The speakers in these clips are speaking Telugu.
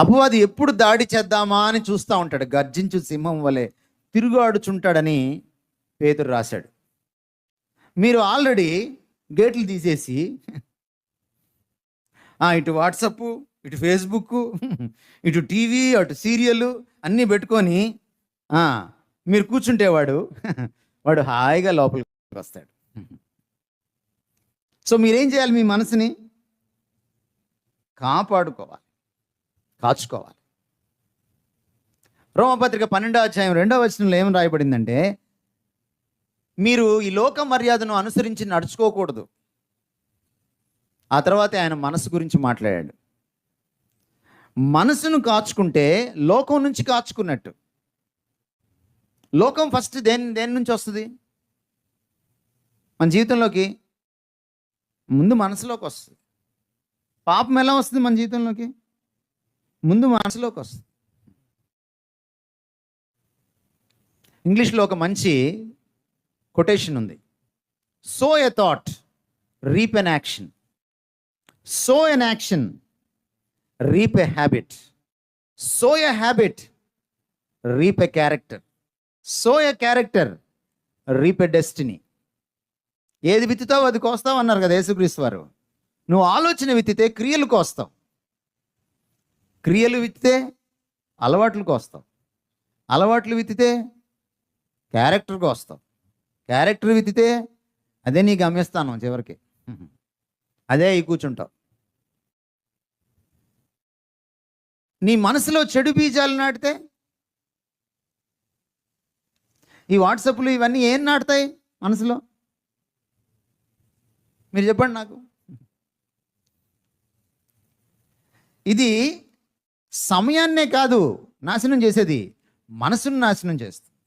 అపవాది ఎప్పుడు దాడి చేద్దామా అని చూస్తూ ఉంటాడు. గర్జించు సింహం వలె తిరుగాడుచుంటాడని పేదరు రాశాడు. మీరు ఆల్రెడీ గేట్లు తీసేసి ఇటు వాట్సప్ ఇటు ఫేస్బుక్ ఇటు టీవీ అటు సీరియల్ అన్నీ పెట్టుకొని మీరు కూర్చుంటే వాడు వాడు హాయిగా లోపలికి వస్తాడు. సో మీరేం చేయాలి మీ మనసుని? కాపాడుకోవాలి. కాచుకోవాలి. రోమపత్రిక పన్నెండో అధ్యాయం రెండవ వచనంలో ఏం రాయబడిందంటే మీరు ఈ లోక మర్యాదను అనుసరించి నడుచుకోకూడదు. ఆ తర్వాత ఆయన మనసు గురించి మాట్లాడాడు. మనసును కాచుకుంటే లోకం నుంచి కాచుకున్నట్టు. లోకం ఫస్ట్ దేని దేని నుంచి వస్తుంది? మన జీవితంలోకి? ముందు మనసులోకి వస్తుంది. పాపం ఎలా వస్తుంది మన జీవితంలోకి? ముందు మనసులోకి వస్తుంది. ఇంగ్లీష్లో ఒక మంచి కొటేషన్ ఉంది. So a thought reap an action. So an action reap a habit. So a habit reap a character. So a character reap a destiny. ఏది విత్తుతావు అది కోస్తావు అన్నారు కదా యేసుక్రీస్తు వారు. నువ్వు ఆలోచన విత్తితే క్రియలు కోస్తావు. క్రియలు విత్తితే అలవాట్లకు వస్తాం. అలవాట్లు విత్తితే క్యారెక్టర్కి వస్తాం. క్యారెక్టర్ విత్తితే అదే నీ గమ్యస్థానం చివరికి. అదే ఈ కూర్చుంటావు నీ మనసులో చెడు బీజాలు నాటితే? ఈ వాట్సాప్లు ఇవన్నీ ఏం నాటుతాయి మనసులో? మీరు చెప్పండి నాకు. ఇది సమయాన్నే కాదు నాశనం చేసేది. మనసును నాశనం చేస్తుంది.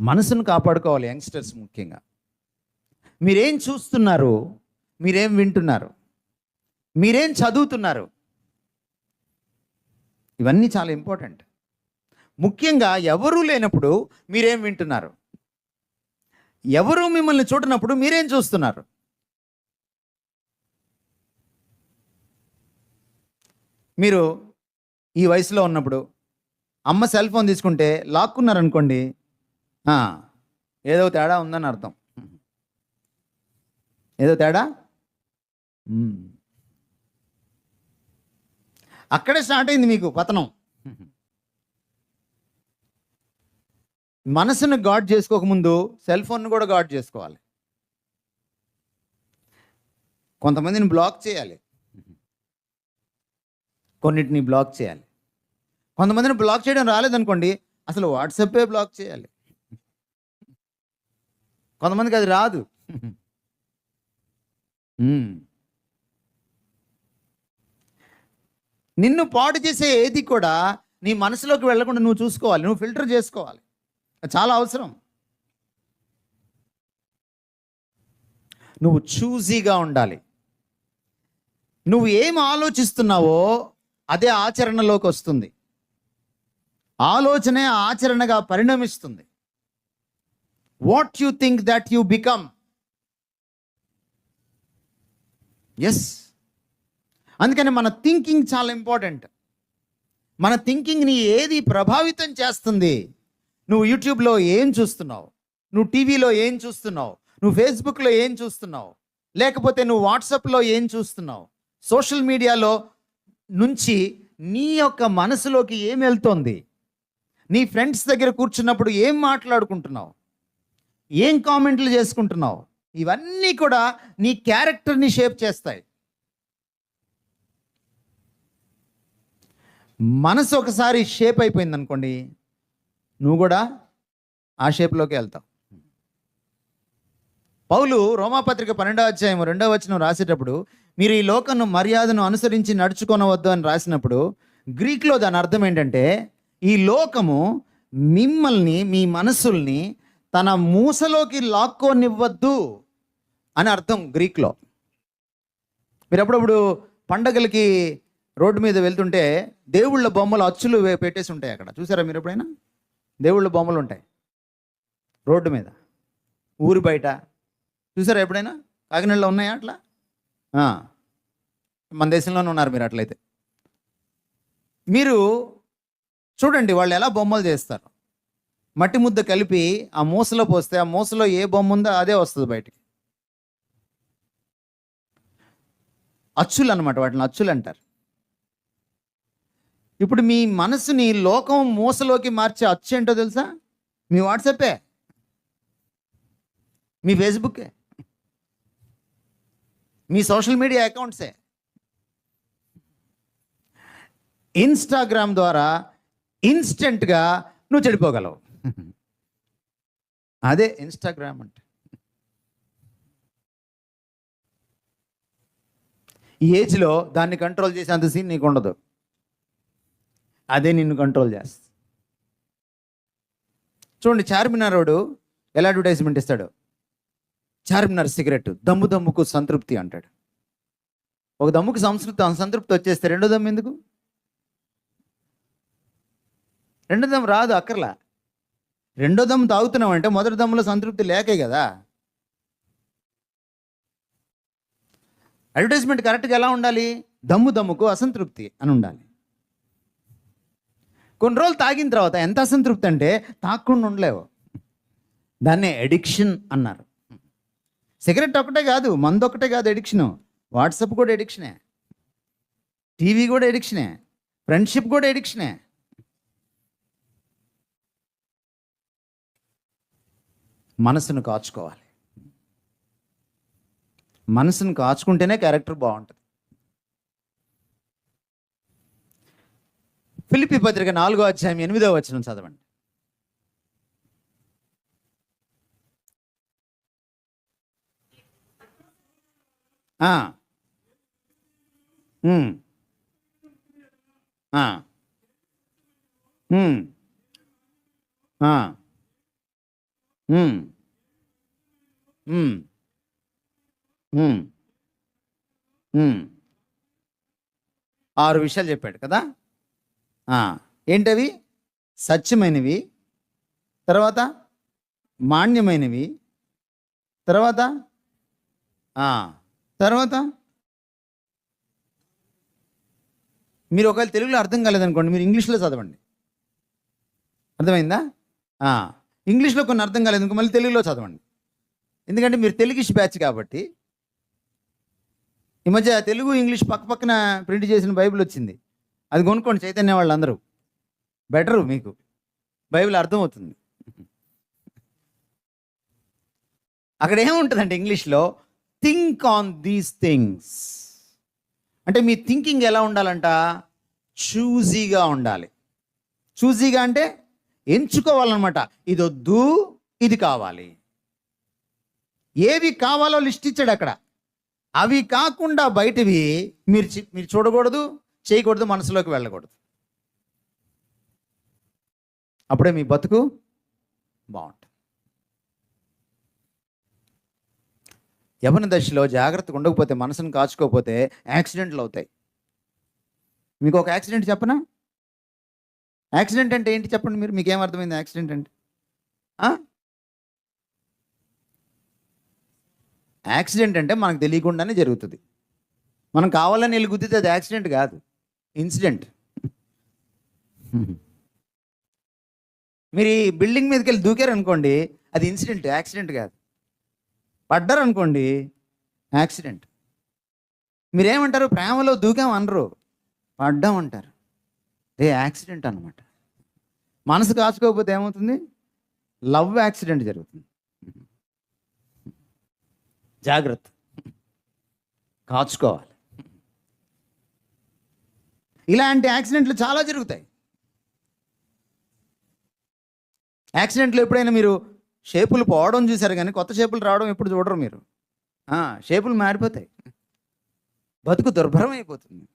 మనసును కాపాడుకోవాలి యంగ్స్టర్స్ ముఖ్యంగా. మీరేం చూస్తున్నారు? మీరేం వింటున్నారు? మీరేం చదువుతున్నారు? ఇవన్నీ చాలా ఇంపార్టెంట్. ముఖ్యంగా ఎవరూ లేనప్పుడు మీరేం వింటున్నారు? ఎవరు మిమ్మల్ని చూడనప్పుడు మీరేం చూస్తున్నారు? మీరు ఈ వయసులో ఉన్నప్పుడు అమ్మ సెల్ ఫోన్ తీసుకుంటే లాక్కున్నారనుకోండి ఏదో తేడా ఉందని అర్థం. ఏదో తేడా? అక్కడే స్టార్ట్ అయింది మీకు పతనం. మనసును గాడ్ చేసుకోకముందు సెల్ ఫోన్ను కూడా గాడ్ చేసుకోవాలి. కొంతమందిని బ్లాక్ చేయాలి. కొన్నిటిని బ్లాక్ చేయాలి. కొంతమందిని బ్లాక్ చేయడం రాలేదనుకోండి అసలు వాట్సాపే బ్లాక్ చేయాలి. కొంతమందికి అది రాదు. నిన్ను పాడు చేసే ఏది కూడా నీ మనసులోకి వెళ్ళకుండా నువ్వు చూసుకోవాలి నువ్వు ఫిల్టర్ చేసుకోవాలి. అది చాలా అవసరం. నువ్వు చూజీగా ఉండాలి. నువ్వు ఏం ఆలోచిస్తున్నావో అదే ఆచరణలోకి వస్తుంది. ఆలోచనే ఆచరణగా పరిణమిస్తుంది. What you think that you become yes అందుకని మన థింకింగ్ చాలా ఇంపార్టెంట్ మన థింకింగ్ని ఏది ప్రభావితం చేస్తుంది? నువ్వు యూట్యూబ్లో ఏం చూస్తున్నావు? నువ్వు టీవీలో ఏం చూస్తున్నావు? నువ్వు ఫేస్బుక్లో ఏం చూస్తున్నావు? లేకపోతే నువ్వు వాట్సాప్లో ఏం చూస్తున్నావు? సోషల్ మీడియాలో నుంచి నీ యొక్క మనసులోకి ఏం వెళ్తోంది? నీ ఫ్రెండ్స్ దగ్గర కూర్చున్నప్పుడు ఏం మాట్లాడుకుంటున్నావు? ఏం కామెంట్లు చేసుకుంటున్నావు? ఇవన్నీ కూడా నీ క్యారెక్టర్ని షేప్ చేస్తాయి. మనసు ఒకసారి షేప్ అయిపోయింది అనుకోండి నువ్వు కూడా ఆ షేప్లోకి వెళ్తావు. పౌలు రోమాపత్రిక పన్నెండవ అధ్యాయం రెండవ వచనం రాసేటప్పుడు మీరు ఈ లోకను మర్యాదను అనుసరించి నడుచుకొనవద్దు అని రాసినప్పుడు గ్రీక్లో దాని అర్థం ఏంటంటే ఈ లోకము మిమ్మల్ని మీ మనసుల్ని తన మూసలోకి లాక్కోనివ్వద్దు అని అర్థం గ్రీక్లో. మీరు అప్పుడప్పుడు పండగలకి రోడ్డు మీద వెళ్తుంటే దేవుళ్ళ బొమ్మలు అచ్చులు పెట్టేసి ఉంటాయి అక్కడ. చూసారా మీరు ఎప్పుడైనా? దేవుళ్ళ బొమ్మలు ఉంటాయి రోడ్డు మీద. ఊరి బయట చూసారా ఎప్పుడైనా? కాకినాడలో ఉన్నాయా అట్లా? మన దేశంలోనే ఉన్నారు మీరు అట్లయితే. మీరు చూడండి వాళ్ళు ఎలా బొమ్మలు చేస్తారు. మట్టి ముద్ద కలిపి ఆ మూసలో పోస్తే ఆ మూసలో ఏ బొమ్మ ఉందో అదే వస్తుంది బయటికి. అచ్చులు అనమాట వాటిని అచ్చులు అంటారు. ఇప్పుడు మీ మనసుని లోకం మూసలోకి మార్చే అచ్చు ఏంటో తెలుసా? మీ వాట్సాపే. మీ ఫేస్బుక్కే. మీ సోషల్ మీడియా అకౌంట్సే. ఇన్స్టాగ్రామ్ ద్వారా ఇన్స్టెంట్గా నువ్వు చెడిపోగలవు. అదే ఇన్స్టాగ్రామ్ అంటే. ఈ ఏజ్లో దాన్ని కంట్రోల్ చేసేంత సీన్ నీకు ఉండదు. అదే నిన్ను కంట్రోల్ చేస్తుంది చూడండి చార్మినారోడు ఎలా అడ్వర్టైజ్మెంట్ ఇస్తాడు. చార్మినార్ సిగరెట్ దమ్ము దమ్ముకు సంతృప్తి అంటాడు. ఒక దమ్ముకు సంస్కృతి సంతృప్తి వచ్చేస్తే రెండో దమ్ము ఎందుకు? రెండో దమ్ము రాదు అక్కర్లా. రెండో దమ్ము తాగుతున్నాం అంటే మొదటి దమ్ములో సంతృప్తి లేకే కదా. అడ్వర్టైజ్మెంట్ కరెక్ట్గా ఎలా ఉండాలి? దమ్ము దమ్ముకు అసంతృప్తి అని ఉండాలి. కొన్ని రోజులు తాగిన తర్వాత ఎంత అసంతృప్తి అంటే తాగకుండా ఉండలేవు. దాన్నే ఎడిక్షన్ అన్నారు. సిగరెట్ ఒకటే కాదు మందు ఒకటే కాదు ఎడిక్షను వాట్సాప్ కూడా ఎడిక్షనే టీవీ కూడా ఎడిక్షనే ఫ్రెండ్షిప్ కూడా ఎడిక్షనే మనసును కాచుకోవాలి. మనసును కాచుకుంటేనే క్యారెక్టర్ బాగుంటుంది. ఫిలిపి పత్రిక నాలుగో అధ్యాయం ఎనిమిదో వచనం చదవండి. ఆరు విషయాలు చెప్పాడు కదా? ఏంటవి? సత్యమైనవి. తర్వాత మాన్యమైనవి. తర్వాత తర్వాత? మీరు ఒకవేళ తెలుగులో అర్థం కాలేదనుకోండి మీరు ఇంగ్లీష్లో చదవండి. అర్థమైందా? ఇంగ్లీష్లో కొన్ని అర్థం కాలేదు మళ్ళీ తెలుగులో చదవండి. ఎందుకంటే మీరు తెలుగిష్ బ్యాచ్ కాబట్టి. ఈ మధ్య తెలుగు ఇంగ్లీష్ పక్క పక్కన ప్రింట్ చేసిన బైబిల్ వచ్చింది. అది కొనుక్కోండి చైతన్య వాళ్ళందరూ. బెటరు మీకు. బైబిల్ అర్థమవుతుంది. అక్కడ ఏముంటుందంటే ఇంగ్లీష్లో? థింక్ ఆన్ దీస్ థింగ్స్ అంటే మీ థింకింగ్ ఎలా ఉండాలంట? చూజీగా ఉండాలి. చూజీగా అంటే ఎంచుకోవాలన్నమాట. ఇది వద్దు ఇది కావాలి. ఏవి కావాలో లిస్ట్ ఇచ్చాడు అక్కడ. అవి కాకుండా బయటవి మీరు మీరు చూడకూడదు చేయకూడదు మనసులోకి వెళ్ళకూడదు. అప్పుడే మీ బతుకు బాగుంటుంది. యవన దశలో జాగ్రత్తగా ఉండకపోతే మనసును కాచుకోకపోతే యాక్సిడెంట్లు అవుతాయి. మీకు ఒక యాక్సిడెంట్ చెప్పనా? యాక్సిడెంట్ అంటే ఏంటి చెప్పండి మీరు? మీకేం అర్థమైంది యాక్సిడెంట్ అంటే? యాక్సిడెంట్ అంటే మనకు తెలియకుండానే జరుగుతుంది. మనం కావాలని వెళ్ళి గుద్దితే అది యాక్సిడెంట్ కాదు. ఇన్సిడెంట్. మీరు ఈ బిల్డింగ్ మీదకి వెళ్ళి దూకారు అనుకోండి అది ఇన్సిడెంట్ యాక్సిడెంట్ కాదు. పడ్డారు అనుకోండి యాక్సిడెంట్. మీరేమంటారు? ప్రేమలో దూకాం అనరు. పడ్డాం అంటారు ఏ యాక్సిడెంట్ అనమాట మనసు కాచుకోకపోతే ఏమవుతుంది? లవ్ యాక్సిడెంట్ జరుగుతుంది. జాగ్రత్త. కాచుకోవాలి. ఇలాంటి యాక్సిడెంట్లు చాలా జరుగుతాయి. యాక్సిడెంట్లు ఎప్పుడైనా మీరు షేపులు పోవడం చూశారు కానీ కొత్త షేపులు రావడం ఎప్పుడు చూడరు మీరు. షేపులు మారిపోతాయి. బతుకు దుర్భరం అయిపోతుంది.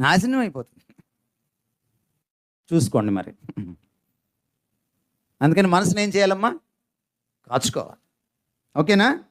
నాశనం అయిపోతుంది. చూసుకోండి మరి. అందుకని మనసుని ఏం చేయాలమ్మా? కాచుకోవాలి. ఓకేనా?